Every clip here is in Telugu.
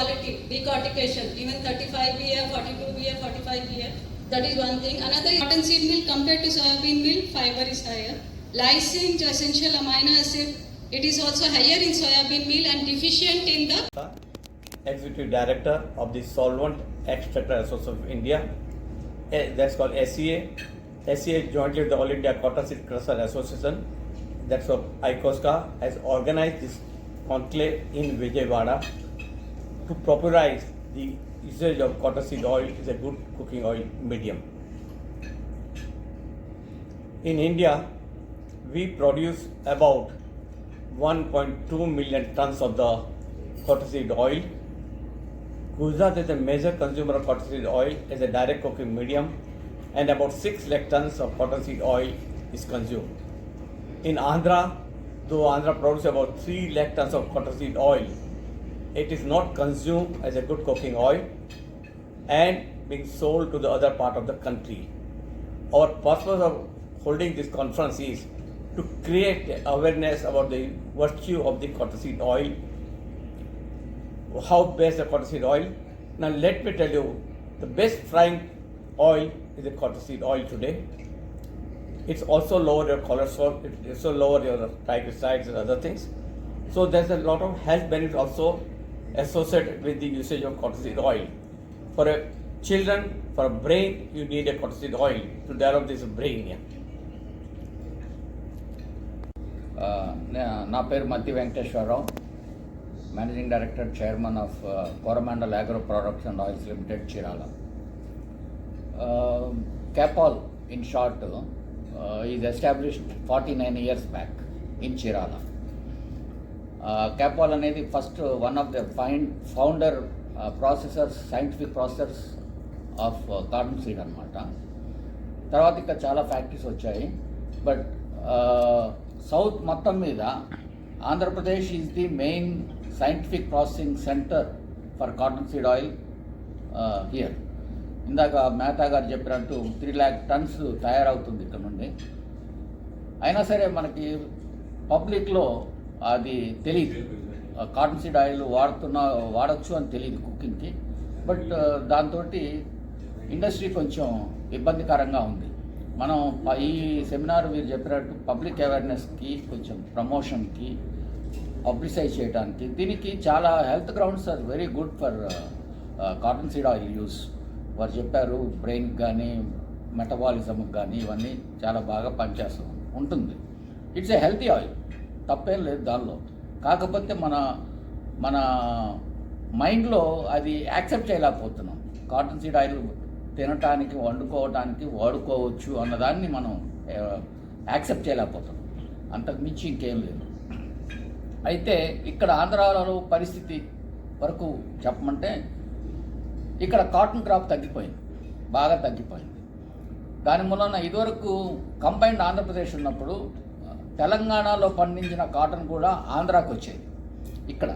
quality, decortication, even 35 BF, 42 BF, 45 BF. That is one thing. Another cottonseed meal compared to soybean meal, fiber is higher. Lysine, the essential amino acid, it is also higher in soybean meal and deficient in the Executive Director of the Solvent Extractor Association of India. That's called SCA. SCA jointly with the All India Cottonseed Crusher Association. That's what ICOSCA has organized this conclave in Vijayawada to popularize the usage of cottonseed oil is a good cooking oil medium. In India, we produce about 1.2 million tons of the cottonseed oil. Gujarat is a major consumer of cottonseed oil as a direct cooking medium, and about 6 lakh tons of cottonseed oil is consumed. In Andhra, though Andhra produces about 3 lakh tons of cottonseed oil, it is not consumed as a good cooking oil and being sold to the other part of the country. Our purpose of holding this conference is to create awareness about the virtue of the cottonseed oil, how best the cottonseed oil. Now let me tell you, the best frying oil is the cottonseed oil today. It's also lower your cholesterol, it also lower your triglycerides and other things. So there's a lot of health benefits also associated with the usage of cottonseed oil. For a children, for a brain, you need a cottonseed oil to develop this brain. Yeah. ఆ, నే- నా పేరు Matti Venkateswararao managing director chairman of Coromandel Agro Products and Oils Limited Chirala CAPOL in short is established forty nine years back in Chirala క్యాపాల్ అనేది first one of the fine founder processors scientific processors of cotton seed అనమాట తర్వాత ఇంకా చాలా ఫ్యాక్టరీస్ వచ్చాయి. బట్ సౌత్ మొత్తం మీద Andhra Pradesh is the main scientific processing center for cotton seed oil here ఇందాక మేతా గారు చెప్పినట్టు త్రీ ల్యాక్ టన్స్ తయారవుతుంది ఇక్కడ నుండి. అయినా సరే మనకి పబ్లిక్లో అది తెలియదు కాటన్ సీడ్ ఆయిల్ వాడుతున్నా వాడచ్చు అని తెలియదు కుకింగ్కి. బట్ దాంతో ఇండస్ట్రీ కొంచెం ఇబ్బందికరంగా ఉంది. మనం ఈ సెమినార్ మీరు చెప్పినట్టు పబ్లిక్ అవేర్నెస్కి కొంచెం ప్రమోషన్కి పబ్లిసైజ్ చేయడానికి దీనికి చాలా health grounds are very good for cotton seed oil use. వారు చెప్పారు బ్రెయిన్కి కానీ మెటబాలిజంకి కానీ ఇవన్నీ చాలా బాగా పనిచేస్తూ ఉంటుంది. It's a healthy oil. తప్పేం లేదు దానిలో. కాకపోతే మన మన మైండ్లో అది యాక్సెప్ట్ చేయలేకపోతున్నాం. కాటన్ సీడ్ ఆయిల్ తినటానికి వండుకోవటానికి వాడుకోవచ్చు అన్నదాన్ని మనం యాక్సెప్ట్ చేయలేకపోతున్నాం. అంతకు మించి ఇంకేం లేదు. అయితే ఇక్కడ ఆంధ్రాలో పరిస్థితి వరకు చెప్పమంటే ఇక్కడ కాటన్ క్రాప్ తగ్గిపోయింది. బాగా తగ్గిపోయింది. దాని మూలన ఇదివరకు కంబైన్డ్ ఆంధ్రప్రదేశ్ ఉన్నప్పుడు తెలంగాణలో పండించిన కాటన్ కూడా ఆంధ్రాకి వచ్చేది. ఇక్కడ.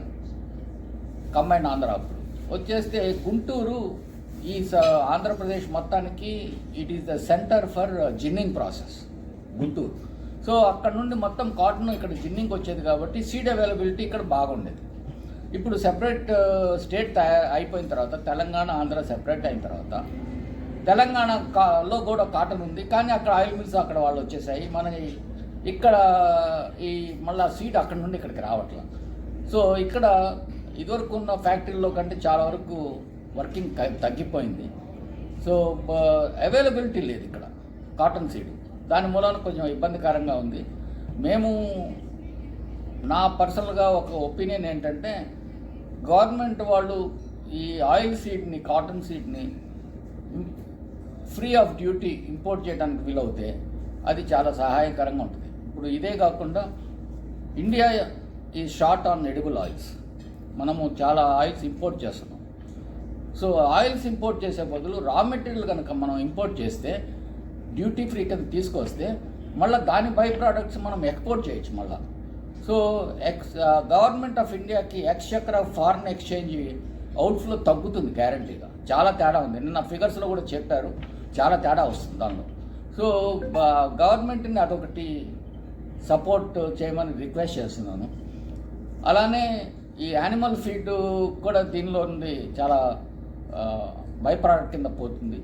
కంబైన్ ఆంధ్ర అప్పుడు. వచ్చేస్తే గుంటూరు ఈ స- ఆంధ్రప్రదేశ్ మొత్తానికి it is the center for ginning process Guntur. So అక్కడ నుండి మొత్తం కాటన్ ఇక్కడ జిన్నింగ్ వచ్చేది కాబట్టి సీడ్ అవైలబిలిటీ ఇక్కడ బాగుండేది. ఇప్పుడు సెపరేట్ స్టేట్ తయా- అయిపోయిన తర్వాత తెలంగాణ ఆంధ్ర సెపరేట్ అయిన తర్వాత తెలంగాణ కా- లో కూడా కాటన్ ఉంది. కానీ అక్కడ ఆయిల్ మిల్స్ అక్కడ వాళ్ళు వచ్చేసాయి. మన ఇక్కడ ఈ మళ్ళా సీట్ అక్కడ నుండి ఇక్కడికి రావట్లా. సో ఇక్కడ ఇదివరకు ఉన్న ఫ్యాక్టరీలో కంటే చాలా వరకు వర్కింగ్ తగ్గిపోయింది. సో అవైలబిలిటీ లేదు ఇక్కడ కాటన్ సీడ్ దాని మూలాన కొంచెం ఇబ్బందికరంగా ఉంది. మేము నా పర్సనల్గా ఒక ఒపీనియన్ ఏంటంటే గవర్నమెంట్ వాళ్ళు ఈ ఆయిల్ సీడ్ని కాటన్ సీడ్ని ఫ్రీ ఆఫ్ డ్యూటీ ఇంపోర్ట్ చేయడానికి వీలవుతే అది చాలా సహాయకరంగా ఉంటుంది. ఇప్పుడు ఇదే కాకుండా ఇండియా ఈ షార్ట్ ఆన్ ఎడిబుల్ ఆయిల్స్. మనము చాలా ఆయిల్స్ ఇంపోర్ట్ చేస్తున్నాం. సో ఆయిల్స్ ఇంపోర్ట్ చేసే బదులు రా మెటీరియల్ కనుక మనం ఇంపోర్ట్ చేస్తే డ్యూటీ ఫ్రీ కింద తీసుకొస్తే మళ్ళీ దాని బై ప్రోడక్ట్స్ మనం ఎక్స్పోర్ట్ చేయొచ్చు మళ్ళీ. సో ఎక్స్ గవర్నమెంట్ ఆఫ్ ఇండియాకి ఎక్స్చక్ర ఫారిన్ ఎక్స్చేంజ్ అవుట్ఫ్లో తగ్గుతుంది గ్యారంటీగా. చాలా తేడా ఉంది. నిన్న ఫిగర్స్లో కూడా చెప్పారు. చాలా తేడా వస్తుంది దానిలో. సో గవర్నమెంట్ని అదొకటి సపోర్ట్ చేయమని రిక్వెస్ట్ చేస్తున్నాను. అలానే ఈ యానిమల్ ఫీడ్ కూడా దీనిలో ఉంది చాలా బై ప్రోడక్ట్ కింద పోతుంది.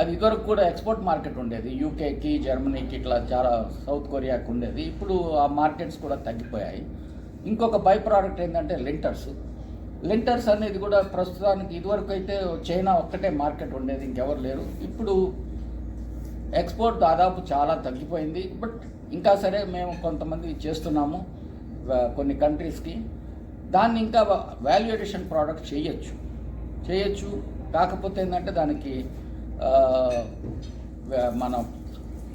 అది ఇదివరకు కూడా ఎక్స్పోర్ట్ మార్కెట్ ఉండేది. యూకేకి జర్మనీకి ఇట్లా చాలా సౌత్ కొరియాకి ఉండేది. ఇప్పుడు ఆ మార్కెట్స్ కూడా తగ్గిపోయాయి. ఇంకొక బై ప్రోడక్ట్ ఏంటంటే లింటర్స్. లింటర్స్ అనేది కూడా ప్రస్తుతానికి ఇదివరకు అయితే చైనా ఒక్కటే మార్కెట్ ఉండేది ఇంకెవరు లేరు. ఇప్పుడు ఎక్స్పోర్ట్ దాదాపు చాలా తగ్గిపోయింది. బట్ ఇంకా సరే మేము కొంతమంది చేస్తున్నాము కొన్ని కంట్రీస్కి. దాన్ని ఇంకా వాల్యుయేషన్ ప్రోడక్ట్ చేయొచ్చు. చేయొచ్చు. కాకపోతే ఏంటంటే దానికి మన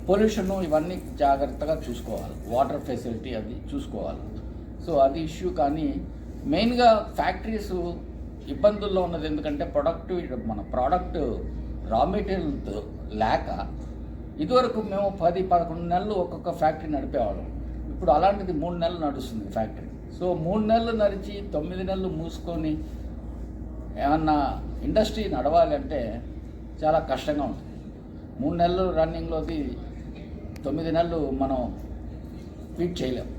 పొల్యూషన్ ఇవన్నీ జాగ్రత్తగా చూసుకోవాలి. వాటర్ ఫెసిలిటీ అది చూసుకోవాలి. సో అది ఇష్యూ కానీ మెయిన్గా ఫ్యాక్టరీస్ ఇబ్బందుల్లో ఉన్నది ఎందుకంటే ప్రొడక్ట్ మన ప్రోడక్ట్ రా మెటీరియల్ లేక ఇదివరకు మేము పది పదకొండు నెలలు ఒక్కొక్క ఫ్యాక్టరీ నడిపేవాళ్ళం. ఇప్పుడు అలాంటిది మూడు నెలలు నడుస్తుంది ఫ్యాక్టరీ. సో మూడు నెలలు నడిచి తొమ్మిది నెలలు మూసుకొని ఏమన్నా ఇండస్ట్రీ నడవాలి అంటే చాలా కష్టంగా ఉంటుంది. మూడు నెలలు రన్నింగ్లోకి తొమ్మిది నెలలు మనం ఫీట్ చేయలేం.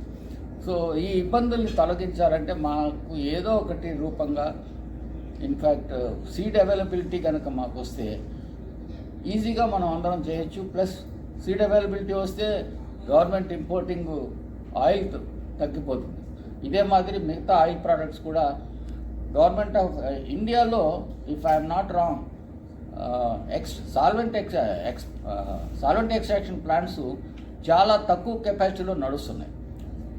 సో ఈ ఇబ్బందుల్ని తొలగించాలంటే మాకు ఏదో ఒకటి రూపంగా ఇన్ఫ్యాక్ట్ సీట్ అవైలబిలిటీ కనుక మాకు వస్తే ఈజీగా మనం అందరం చేయొచ్చు. ప్లస్ సీడ్ అవైలబిలిటీ వస్తే గవర్నమెంట్ ఇంపోర్టింగ్ ఆయిల్ తగ్గిపోతుంది. ఇదే మాదిరి మిగతా ఆయిల్ ప్రోడక్ట్స్ కూడా గవర్నమెంట్ ఆఫ్ ఇండియాలో if I'm not wrong ex solvent ex ex solvent extraction plants చాలా తక్కువ కెపాసిటీలో నడుస్తున్నాయి.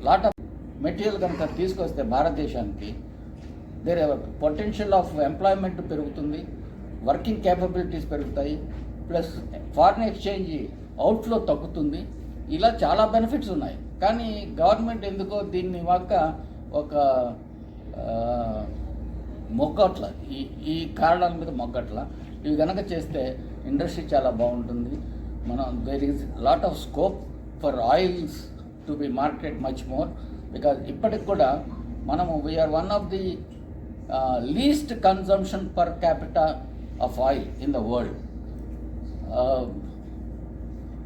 లాట్ ఆఫ్ మెటీరియల్ కనుక తీసుకొస్తే భారతదేశానికి దేర్ పొటెన్షియల్ ఆఫ్ ఎంప్లాయ్మెంట్ పెరుగుతుంది వర్కింగ్ క్యాపబిలిటీస్ పెరుగుతాయి ప్లస్ ఫారిన్ ఎక్స్చేంజ్ అవుట్ఫ్లో తగ్గుతుంది. ఇలా చాలా బెనిఫిట్స్ ఉన్నాయి. కానీ గవర్నమెంట్ ఎందుకో దీన్ని వాక ఒక మొగ్గట్ల ఈ ఈ కారణాల మీద మొగ్గట్ల. ఇవి కనుక చేస్తే ఇండస్ట్రీ చాలా బాగుంటుంది. మనం there is lot of scope for oils to be market much more because ఇప్పటికి కూడా మనము we are one of the least consumption per capita of oil in the world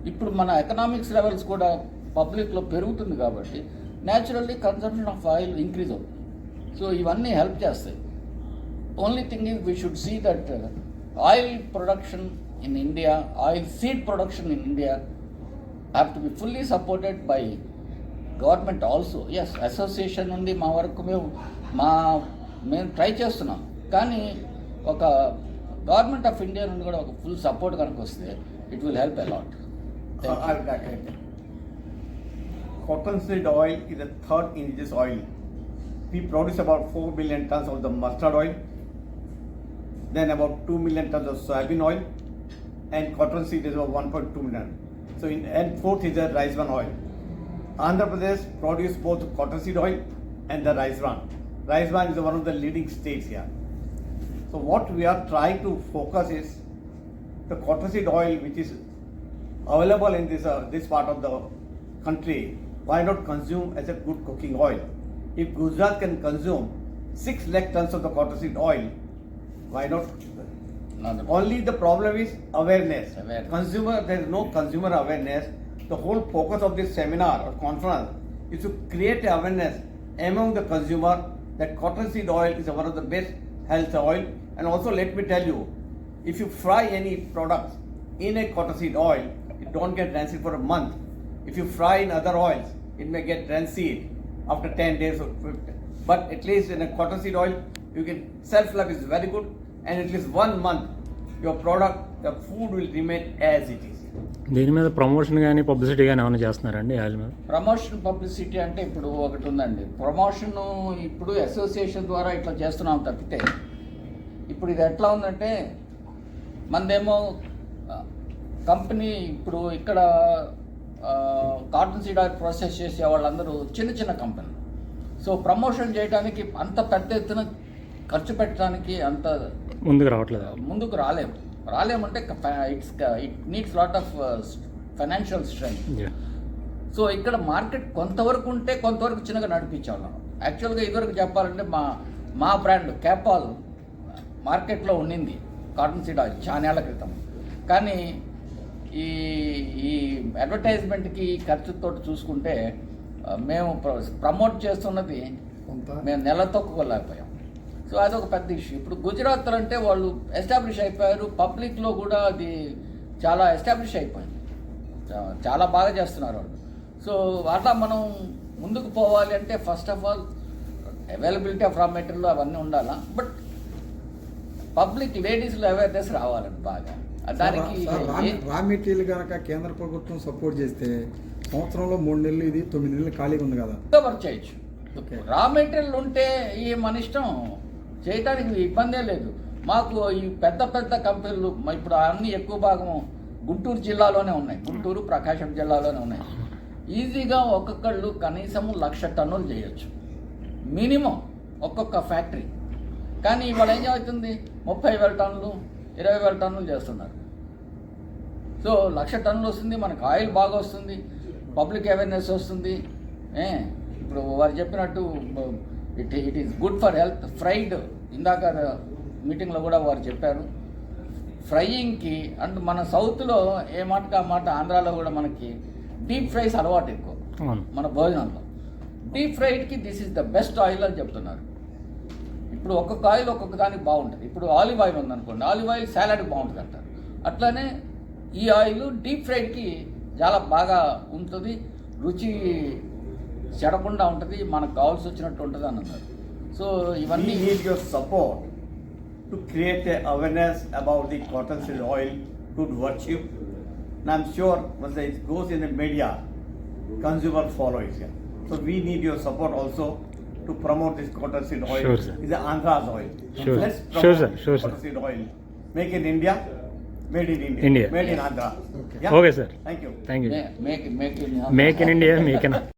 ఇప్పుడు మన ఎకనామిక్స్ లెవెల్స్ కూడా పబ్లిక్లో పెరుగుతుంది కాబట్టి naturally consumption of oil increase అవుతుంది. సో ఇవన్నీ హెల్ప్ చేస్తాయి. Only thing is we should see that oil production in India oil seed production in India have to be fully supported by government also as association నుండి మా వరకు మేము మా మేము ట్రై చేస్తున్నాం. కానీ ఒక గవర్నమెంట్ ఆఫ్ ఇండియా నుండి కూడా ఒక ఫుల్ సపోర్ట్ కనుక వస్తే it will help a lot Uh, I'll back it. Cottonseed oil is the third indigenous oil. We produce about 4 million tons of the mustard oil, then about 2 million tons of soybean oil, and cottonseed is about 1.2 million. So, in, and fourth is the rice bran oil. Andhra Pradesh produce both cottonseed oil and the rice bran. Rice bran is one of the leading states here. So, what we are trying to focus is the cottonseed oil, which is available in this uh, this part of the country, why not consume as a good cooking oil? If Gujarat can consume six lakh tons of the cottonseed oil, why not? Only the problem is awareness. Awareness. Consumer, there is no consumer awareness. The whole focus of this seminar or conference is to create awareness among the consumer that cottonseed oil is one of the best health oil. And also, let me tell you, if you fry any products in a cottonseed oil, it don't get rancid for a month. If you fry in other oils, it may get rancid after 10 days or 15. But at least in a cottonseed oil, you can self life is very good, and at least one month, your product, the food will remain as it is. దీని మీద ప్రమోషన్ కానీ పబ్లిసిటీ కానీ ఏమైనా చేస్తున్నారండి ఆయిల్ మీద ప్రమోషన్ పబ్లిసిటీ అంటే ఇప్పుడు ఒకటి ఉందండి ప్రమోషన్ ఇప్పుడు అసోసియేషన్ ద్వారా ఇట్లా చేస్తున్నాం తప్పితే ఇప్పుడు ఇది ఎట్లా ఉందంటే మనదేమో కంపెనీ ఇప్పుడు ఇక్కడ కాటన్ సీడ్ ఆయిల్ ప్రాసెస్ చేసే వాళ్ళందరూ చిన్న చిన్న కంపెనీలు. సో ప్రమోషన్ చేయడానికి అంత పెద్ద ఎత్తున ఖర్చు పెట్టడానికి అంత ముందుకు రావట్లేదు. ముందుకు రాలేము. రాలేమంటే it's it needs lot of financial strength. Yeah. So ఇక్కడ మార్కెట్ కొంతవరకు ఉంటే కొంతవరకు చిన్నగా నడిపించేవాళ్ళం యాక్చువల్గా ఇదివరకు చెప్పాలంటే మా మా బ్రాండ్ క్యాపాల్ మార్కెట్లో ఉండింది కాటన్ సీడ్ ఆయిల్ చాలా క్రితం. కానీ ఈ ఈ అడ్వర్టైజ్మెంట్కి ఖర్చుతో చూసుకుంటే మేము ప్రమోట్ చేస్తున్నది మేము నెల తొక్కలేకపోయాం. సో అదొక పెద్ద ఇష్యూ. ఇప్పుడు గుజరాత్ అంటే వాళ్ళు ఎస్టాబ్లిష్ అయిపోయారు. పబ్లిక్లో కూడా అది చాలా ఎస్టాబ్లిష్ అయిపోయింది. చాలా బాగా చేస్తున్నారు వాళ్ళు. సో అట్లా మనం ముందుకు పోవాలి అంటే first of all availability of raw material అవన్నీ ఉండాలా? బట్ పబ్లిక్ లేడీస్లో అవేర్నెస్ రావాలండి బాగా. దానికి రా- మెటీరియల్ కనుక కేంద్ర ప్రభుత్వం సపోర్ట్ చేస్తే సంవత్సరంలో మూడు నెలలు ఇది తొమ్మిది నెలలు ఖాళీగా ఉంది కదా. వర్క్ చేయొచ్చు. రా మెటీరియల్ ఉంటే ఈ మన ఇష్టం. చేయడానికి ఇబ్బందే లేదు. మాకు ఈ పెద్ద పెద్ద కంపెనీలు ఇప్పుడు అన్ని ఎక్కువ భాగం గుంటూరు జిల్లాలోనే ఉన్నాయి. గుంటూరు ప్రకాశం జిల్లాలోనే ఉన్నాయి. ఈజీగా ఒక్కొక్కళ్ళు కనీసం లక్ష టన్నులు చేయొచ్చు. మినిమం ఒక్కొక్క ఫ్యాక్టరీ. కానీ ఇవాళ ఏం అవుతుంది ముప్పై వేల టన్నులు ఇరవై వేల టన్నులు చేస్తున్నారు. సో లక్ష టన్నులు వస్తుంది మనకు ఆయిల్ బాగా వస్తుంది పబ్లిక్ అవేర్నెస్ వస్తుంది. ఏ ఇప్పుడు వారు చెప్పినట్టు it it is good for health fried ఇందాక మీటింగ్లో కూడా వారు చెప్పారు. ఫ్రైయింగ్కి అండ్ మన సౌత్లో ఏ మాటకు ఆ మాట ఆంధ్రాలో కూడా మనకి డీప్ ఫ్రైస్ అలవాటు ఎక్కువ. మన భోజనంలో deep ఫ్రైడ్కి this is the best oil అని చెప్తున్నారు. ఇప్పుడు ఒక్కొక్క ఆయిల్ ఒక్కొక్క దానికి బాగుంటుంది. ఇప్పుడు ఆలివ్ ఆయిల్ ఉందనుకోండి ఆలివ్ ఆయిల్ సాలాడ్కి బాగుంటుంది అంటారు. అట్లానే ఈ ఆయిల్ డీప్ ఫ్రైడ్కి చాలా బాగా ఉంటుంది రుచి చెడకుండా ఉంటుంది మనకు కావాల్సి వచ్చినట్టు ఉంటుంది అని అన్నారు సో ఇవన్నీ need your support to create awareness about the cottons in oil to worship I'm sure once it goes in the media consumer follow it so we need your support also to promote this cotton seed oil sure, sir. is the Andhra's oil. Sure. Let's promote sure, sir. Sure, cotton seed oil. Make in India, made in India, India. made in Andhra. Okay. Yeah? okay, sir. Thank you. Thank you. Make, make, make in Andhra. Make in India, make in